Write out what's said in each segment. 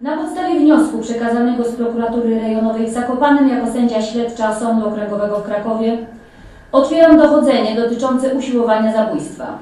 Na podstawie wniosku przekazanego z prokuratury rejonowej w Zakopanem jako sędzia śledcza Sądu Okręgowego w Krakowie otwieram dochodzenie dotyczące usiłowania zabójstwa.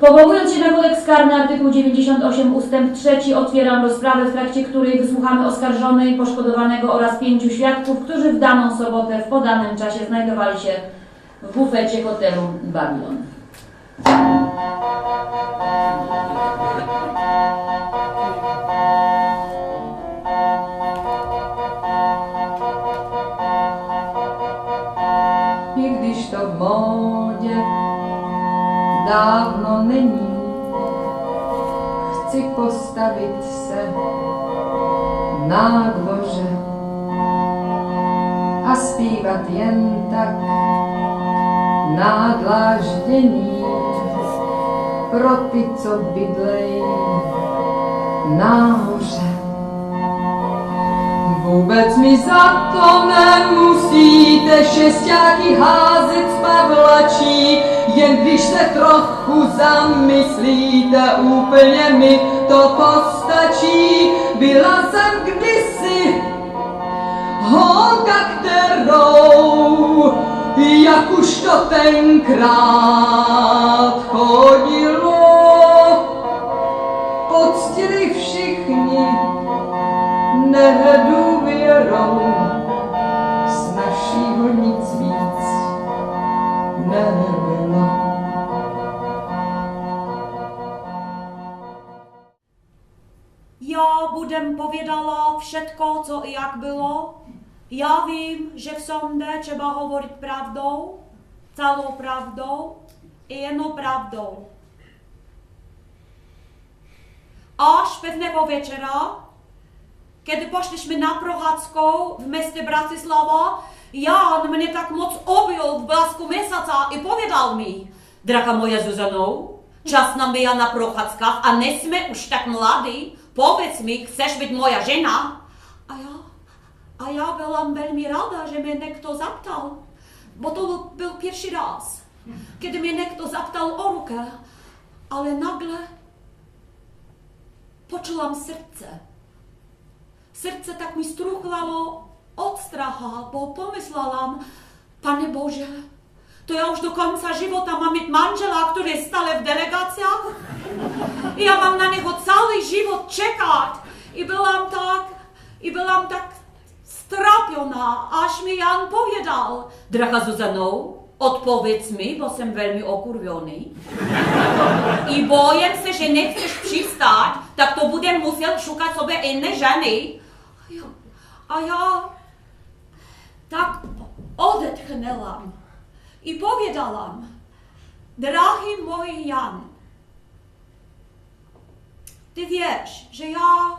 Powołując się na kodeks karny artykuł 98 ust. 3 otwieram rozprawę, w trakcie której wysłuchamy oskarżonej, poszkodowanego oraz pięciu świadków, którzy w daną sobotę w podanym czasie znajdowali się w bufecie hotelu Babylon. Když to v dávno není, chci postavit se na dvoře a zpívat jen tak na dláždění pro ty, co bydlej nahoře. Vůbec mi za to nemusíte šestáky házet z pavlačí, jen když se trochu zamyslíte, úplně mi to postačí. Byla jsem kdysi holka, kterou, jak už to tenkrát chodilo, poctili všichni nedůvěrou, z našího nic víc nebylo. Ja budem powiadała wszystko, co i jak było. Ja wiem, że w sądzie trzeba mówić prawdą, całą prawdą i jedną prawdą. Aż pewnego wieczora, kiedy poszliśmy na prochadzką w mieście Bratysława, Jan mnie tak moc objął w blasku miesiąca i powiedział mi, Draga moja Zuzano, czas nam bija na prochadzkach, a nie sme już tak mlady. Powiedz mi, chcesz być moja żena? A ja, a ja byłam veľmi rada, że mnie kto zapytał, bo to był, był pierwszy raz, kiedy mnie kto zapytał o rukę, ale nagle poczułam serce. Serce tak mi struchlało od stracha, bo pomyślałam, Panie Boże, to ja już do końca żywota mam mieć manżela, który jest stale w delegacjach? I ja mam na niego cały żywot czekać. I byłam tak, i byłam tak strapiona, aż mi Jan powiedział, Draga Zuzano, odpowiedz mi, bo jestem veľmi okurwiony. I boję się, że nie chcesz przystać, tak to będę musiał szukać sobie innej żony. A ja, a tak odetchnęłam i powiedziałam, Dragi mój Jan, ty wiesz, że ja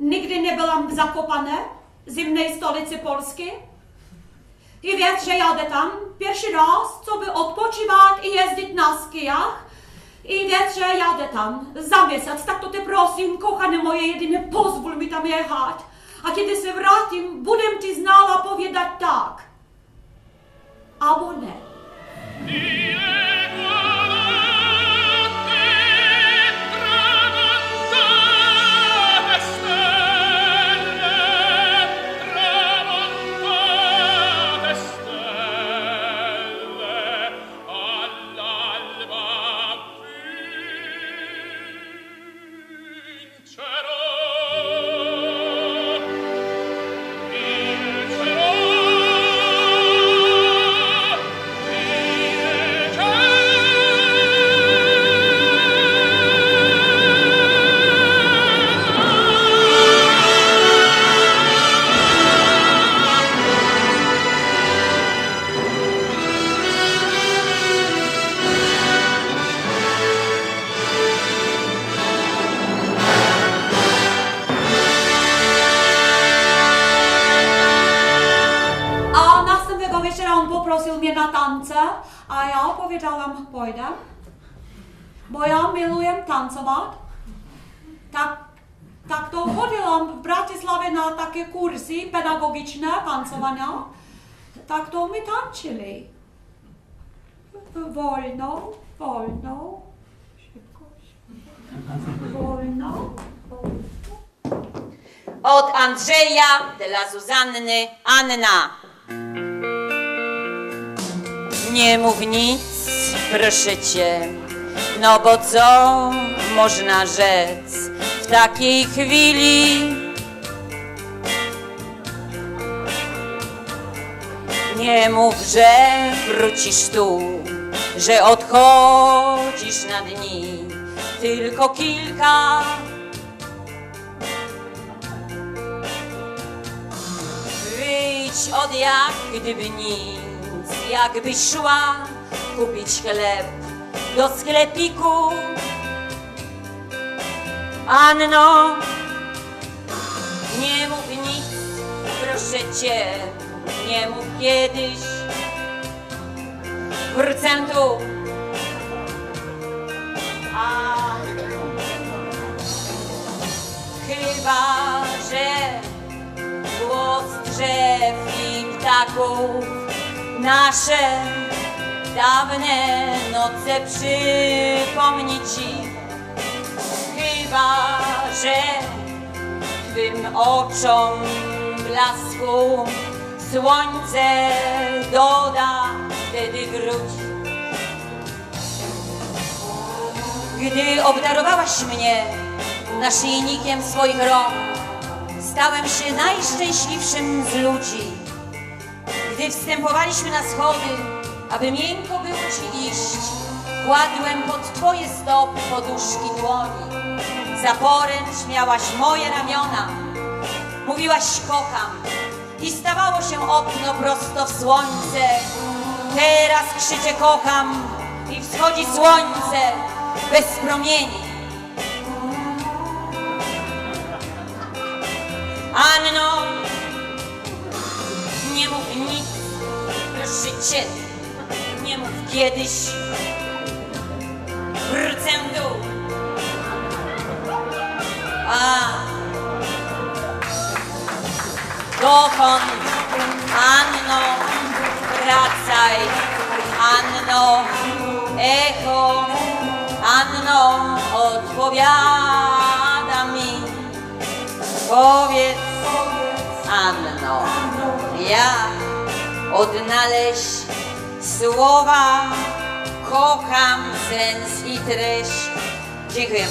nigdy nie byłam w Zakopane, zimnej stolicy Polski. I wiesz, że jadę tam pierwszy raz, co by odpoczywać i jeździć na skijach. I wiesz, że jadę tam za miesiąc, tak to ty proszę, kochane moje jedynie, pozwól mi tam jechać. A kiedy się wracam, będę ci znała powiedzieć tak. Albo nie. A pedagogiczne tancowania. Tak to mi tańczyli. Wolno, wolno. Wolno, wolno. Od Andrzeja dla Zuzanny Anna. Nie mów nic, proszę cię, no bo co można rzec w takiej chwili? Nie mów, że wrócisz tu, że odchodzisz na dni, tylko kilka. Wyjdź od jak gdyby nic, jakbyś szła kupić chleb do sklepiku. Anno, nie mów nic, proszę cię, nie mów kiedyś. Wrócę tu. A chyba, że głos drzew i ptaków nasze dawne noce przypomni ci. Chyba, że twym oczom blasku słońce doda, wtedy wróć. Gdy obdarowałaś mnie naszyjnikiem swoich rąk, stałem się najszczęśliwszym z ludzi. Gdy wstępowaliśmy na schody, aby miękko było ci iść, kładłem pod twoje stopy poduszki dłoni. Zaporem śmiałaś moje ramiona, mówiłaś kocham i stawało się okno prosto w słońce. Teraz krzyczę kocham i wschodzi słońce bez promieni. Anno, nie mów nic, cię, nie mów kiedyś. Wrócę. A, dokąd, Anno, wracaj, Anno, echo, Anno, odpowiada mi. Powiedz, Anno, jak odnaleźć słowa, kocham sens i treść. Dziękuję.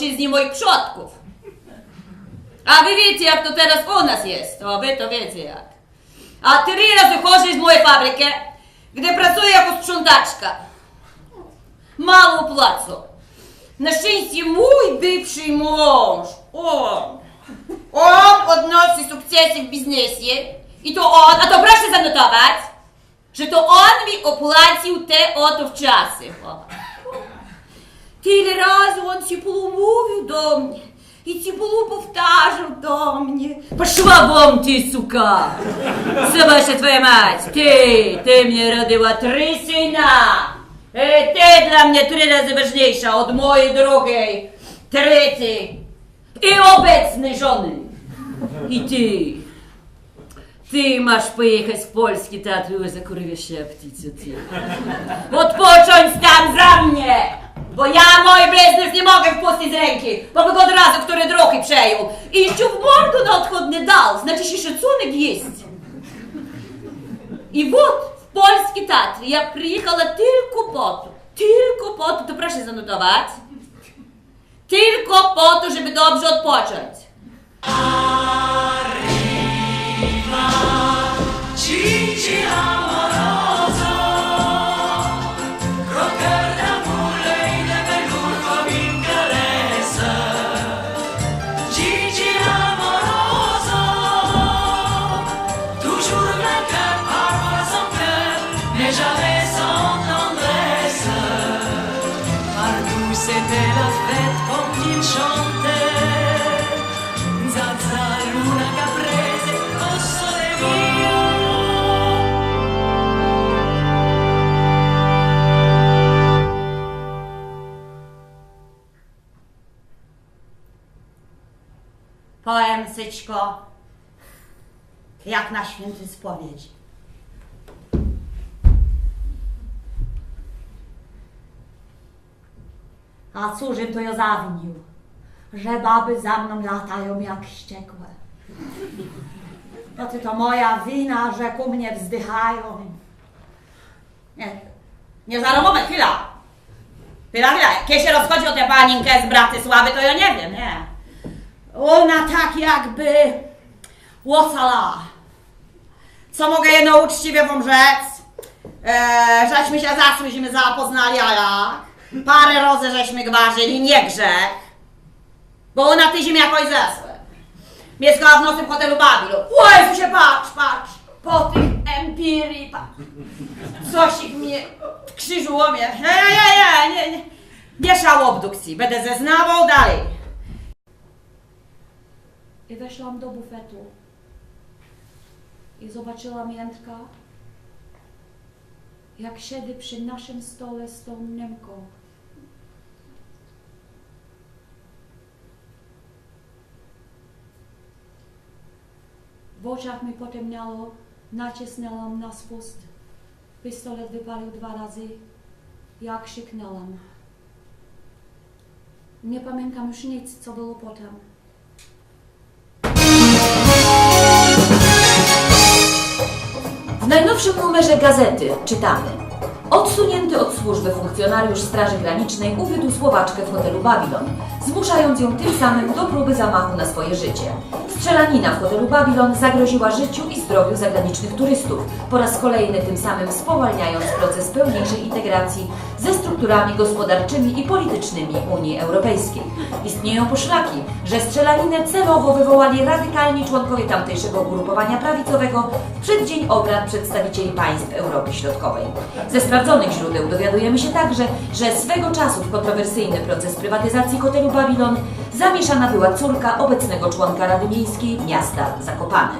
Nie była w ojczyźnie. A wy wiecie, jak to teraz u nas jest. O, wy to wiecie jak. A trzy razy chodzę z mojej fabryki, gdzie pracuję jako sprzątaczka. Mało płacą. Na szczęście mój bywszy mąż, on, on odnosi sukcesy w biznesie i to on, a to proszę zanotować, że to on mi opłacił te oto wczasy. O. Или раз он теплумую до мне, и теплу повтажил до мне. Пошла вон ты, сука! Собачья твоя мать! Ты, ты мне родила три сына! И е, ти для мене три рази важніша від моєї другої, третьої і обецної жони. І ти. Ти маєш поїхати в польський театр і закурвіше птицю ти. От там за мене! Bo ja mój biznes nie mogę wpuścić z ręki, bo by go od razu który drugi przejął. I jeszcze w mordu na odchod nie dał, znaczy się szacunek jest. I вот w polski teatr ja przyjechała tylko po to, tylko po to, to proszę zanotować, tylko po to, żeby dobrze odpocząć. Gigi Syćko, jak na święty spowiedzi. A cóżym to ja zawinił, że baby za mną latają jak ściekłe. No ty to moja wina, że ku mnie wzdychają. Nie, nie za moment, chwila. Chwila, chwila, kiedy się rozchodzi o tę paninkę z Bratysławy, to ja nie wiem, nie. Ona tak jakby łocala. Co mogę jedno uczciwie wam rzec? E, żeśmy się zasłyśmy zapoznali, a? Parę razy żeśmy gwarzyli, nie grzech. Bo ona tyzim jakoś zesłe. Mieszkała w nocnym hotelu Babylon. O się patrz, patrz. Po tych empirii, patrz. Coś ich mnie w krzyżu łomie. Nie, nie, nie, nie, nie. Nie szał obdukcji. Będę zeznawał dalej. I weszłam do bufetu. I zobaczyłam Jędrka, jak siedzi przy naszym stole z tą Niemką. W oczach mi potemniało, nacisnęłam na spust. Pistolet wypalił dwa razy. Ja krzyknęłam. Nie pamiętam już nic, co było potem. Najnowszym numerze gazety czytamy. Odsunięty od służby funkcjonariusz Straży Granicznej uwiódł Słowaczkę w hotelu Babylon, zmuszając ją tym samym do próby zamachu na swoje życie. Strzelanina w hotelu Babylon zagroziła życiu i zdrowiu zagranicznych turystów, po raz kolejny tym samym spowalniając proces pełniejszej integracji ze strukturami gospodarczymi i politycznymi Unii Europejskiej. Istnieją poszlaki, że strzelaninę celowo wywołali radykalni członkowie tamtejszego ugrupowania prawicowego w przeddzień obrad przedstawicieli państw Europy Środkowej. Ze sprawdzonych źródeł dowiadujemy się także, że swego czasu w kontrowersyjny proces prywatyzacji hotelu Babylon zamieszana była córka obecnego członka Rady Miejskiej miasta Zakopane.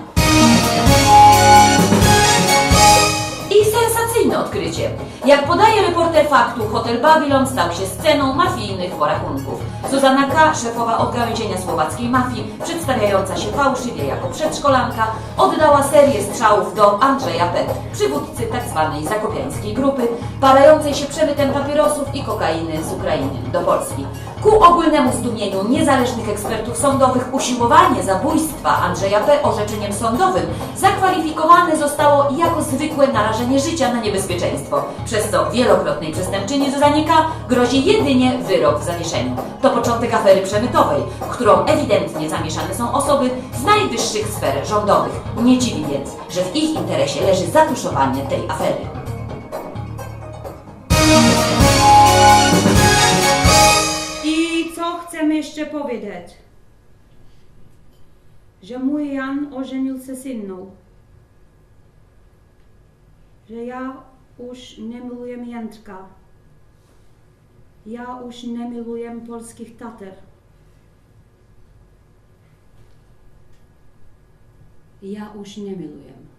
I sensacyjne odkrycie. Jak podaje reporter faktu, hotel Babylon stał się sceną mafijnych porachunków. Zuzana K., szefowa odgałęzienia słowackiej mafii, przedstawiająca się fałszywie jako przedszkolanka, oddała serię strzałów do Andrzeja P., przywódcy tzw. zakopiańskiej grupy, parającej się przemytem papierosów i kokainy z Ukrainy do Polski. Ku ogólnemu zdumieniu niezależnych ekspertów sądowych usiłowanie zabójstwa Andrzeja P. orzeczeniem sądowym zakwalifikowane zostało jako zwykłe narażenie życia na niebezpieczeństwo, przez co wielokrotnej przestępczyni Zuzanie K. grozi jedynie wyrok w zawieszeniu. To początek afery przemytowej, w którą ewidentnie zamieszane są osoby z najwyższych sfer rządowych. Nie dziwi więc, że w ich interesie leży zatuszowanie tej afery. Co chcę jeszcze powiedzieć? Że mój Jan ożenił się z inną. Że ja już nie miluję Jędrka. Ja już nie miluję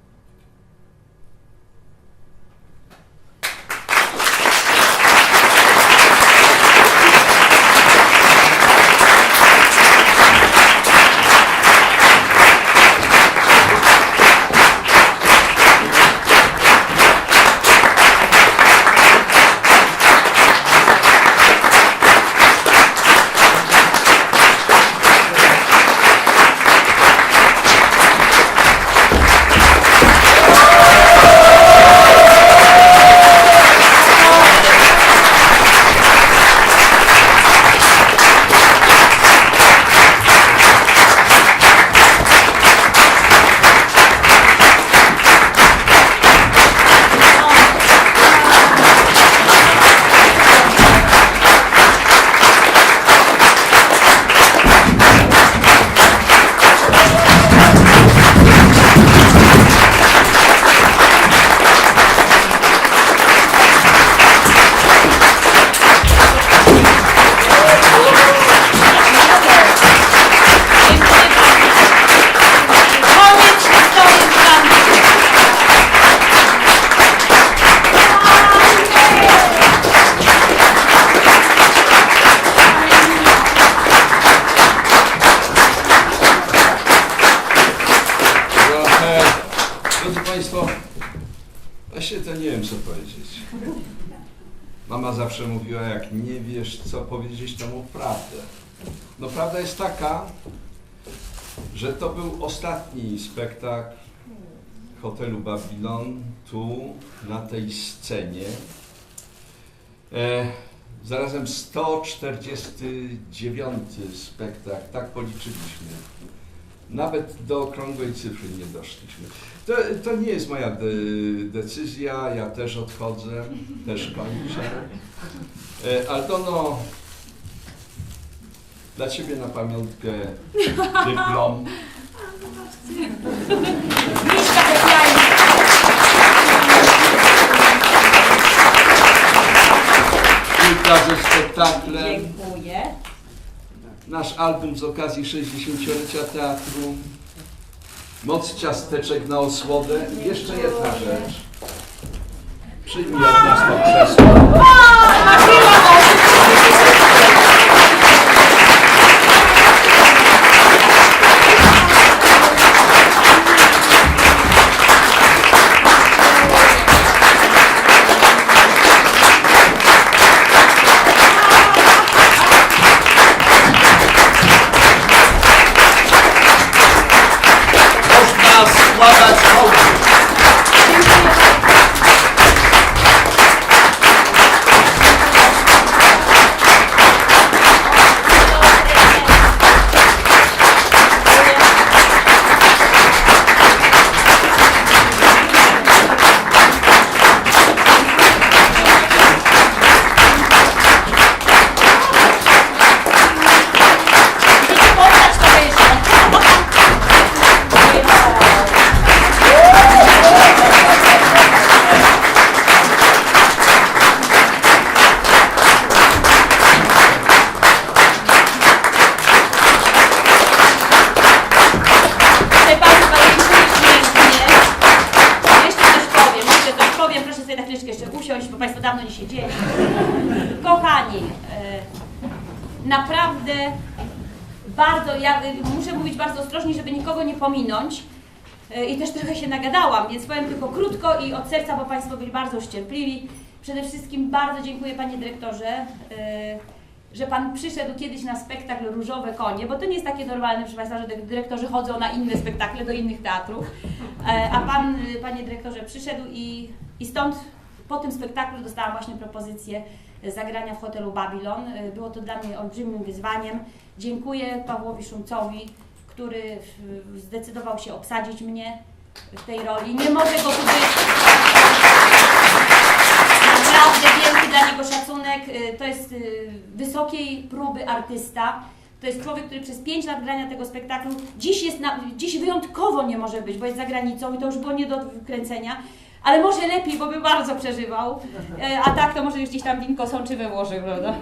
kontekście to nie wiem, co powiedzieć. Mama zawsze mówiła, jak nie wiesz, co powiedzieć, to mów prawdę. No prawda jest taka, że to był ostatni spektakl hotelu Babilon tu, na tej scenie. E, zarazem 149 spektakl, tak policzyliśmy. Nawet do okrągłej cyfry nie doszliśmy. To, to nie jest moja de, decyzja, ja też odchodzę, też kończę. E, Aldono, dla Ciebie na pamiątkę dyplom. Kilka ze spektaklem. Nasz album z okazji 60-lecia teatru. Moc ciasteczek na osłodę. I Jeszcze jedna rzecz. Przyjmij od nas to krzesło. Ja y, muszę mówić bardzo ostrożnie, żeby nikogo nie pominąć. E, I też trochę się nagadałam, więc powiem tylko krótko i od serca, bo Państwo byli bardzo uszczępliwi. Przede wszystkim bardzo dziękuję Panie Dyrektorze, e, że Pan przyszedł kiedyś na spektakl Różowe Konie, bo to nie jest takie normalne, proszę Państwa, że dy- dyrektorzy chodzą na inne spektakle, do innych teatrów. E, A Pan, y, Panie Dyrektorze, przyszedł i, i stąd po tym spektaklu dostałam właśnie propozycję zagrania w hotelu Babylon. Było to dla mnie olbrzymim wyzwaniem. Dziękuję Pawłowi Szumcowi, który zdecydował się obsadzić mnie w tej roli. Nie mogę go tu być. Naprawdę wielki dla niego szacunek. Y, To jest y, wysokiej próby artysta. To jest człowiek, który przez 5 lat grania tego spektaklu dziś jest na, dziś wyjątkowo nie może być, bo jest za granicą i to już było nie do wykręcenia. Ale może lepiej, bo by bardzo przeżywał. E, A tak to może już gdzieś tam winko sączy we Włoszech, prawda?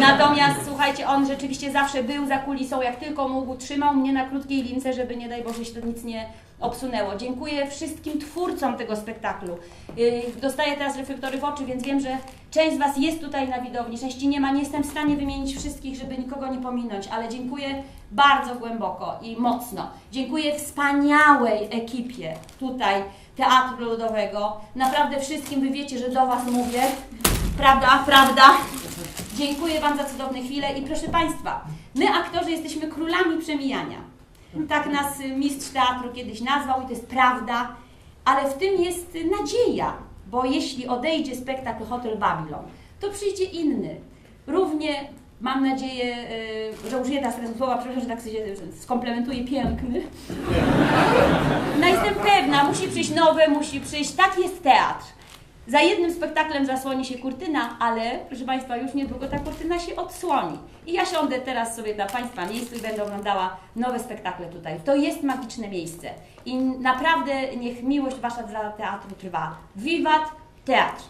Natomiast słuchajcie, on rzeczywiście zawsze był za kulisą, jak tylko mógł, trzymał mnie na krótkiej lince, żeby nie daj Boże się to nic nie obsunęło. Dziękuję wszystkim twórcom tego spektaklu. Yy, Dostaję teraz reflektory w oczy, więc wiem, że część z Was jest tutaj na widowni, części nie ma. Nie jestem w stanie wymienić wszystkich, żeby nikogo nie pominąć, ale dziękuję bardzo głęboko i mocno. Dziękuję wspaniałej ekipie tutaj Teatru Ludowego. Naprawdę wszystkim Wy wiecie, że do Was mówię. Prawda, prawda. Dziękuję Wam za cudowne chwile i proszę Państwa, my aktorzy jesteśmy królami przemijania. Tak nas mistrz teatru kiedyś nazwał i to jest prawda, ale w tym jest nadzieja, bo jeśli odejdzie spektakl Hotel Babylon, to przyjdzie inny. Równie mam nadzieję, y, że użyję teraz tego słowa, przepraszam, że tak sobie skomplementuję, piękny. No jestem pewna, musi przyjść nowe, musi przyjść, tak jest teatr. Za jednym spektaklem zasłoni się kurtyna, ale proszę Państwa, już niedługo ta kurtyna się odsłoni. I ja siądę teraz sobie dla Państwa miejscu i będę oglądała nowe spektakle tutaj. To jest magiczne miejsce. I naprawdę niech miłość Wasza dla teatru trwa. Wiwat teatr!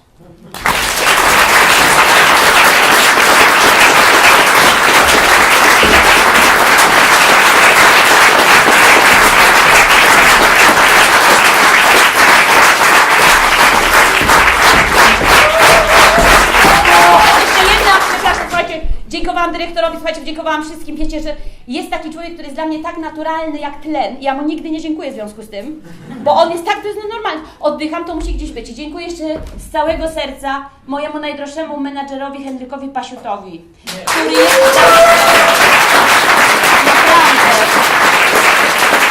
Dyrektorowi, słuchajcie, podziękowałam wszystkim. Wiecie, że jest taki człowiek, który jest dla mnie tak naturalny jak tlen. Ja mu nigdy nie dziękuję w związku z tym, bo on jest tak, to jest normalny. Oddycham, to musi gdzieś być. I dziękuję jeszcze z całego serca mojemu najdroższemu menadżerowi Henrykowi Pasiutowi, który jest...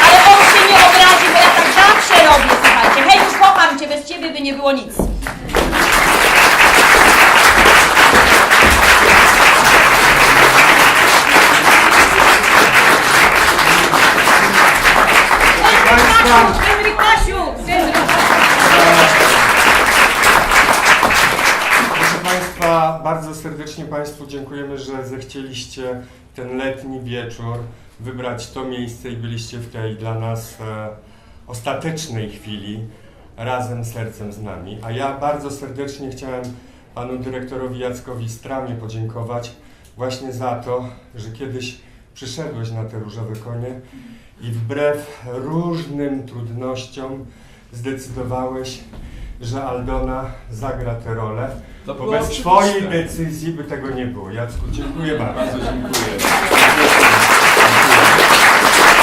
Ale on się nie obrazi, bo ja tak zawsze robię, słuchajcie. Hej, kocham Cię, bez Ciebie by nie było nic. Henryk! Henryk proszę Państwa, bardzo serdecznie Państwu dziękujemy, że zechcieliście ten letni wieczór wybrać to miejsce i byliście w tej dla nas e, ostatecznej chwili razem sercem z nami. A ja bardzo serdecznie chciałem Panu Dyrektorowi Jackowi Stramie podziękować właśnie za to, że kiedyś przyszedłeś na te różowe konie i wbrew różnym trudnościom zdecydowałeś, że Aldona zagra tę rolę. To Bo bez. Twojej decyzji by tego nie było. Jacku, dziękuję bardzo. Bardzo dziękuję.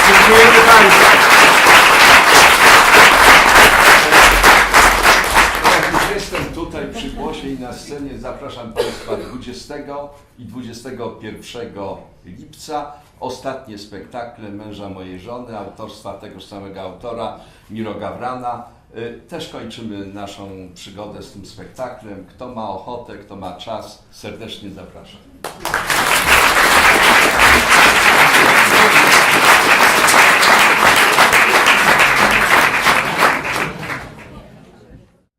Dziękujemy Państwu. Jestem tutaj przy głosie i na scenie, zapraszam Państwa 20 i 21 lipca. Ostatnie spektakle Męża mojej żony, autorstwa tegoż samego autora, Miro Gawrana. Y, Też kończymy naszą przygodę z tym spektaklem. Kto ma ochotę, kto ma czas, serdecznie zapraszam.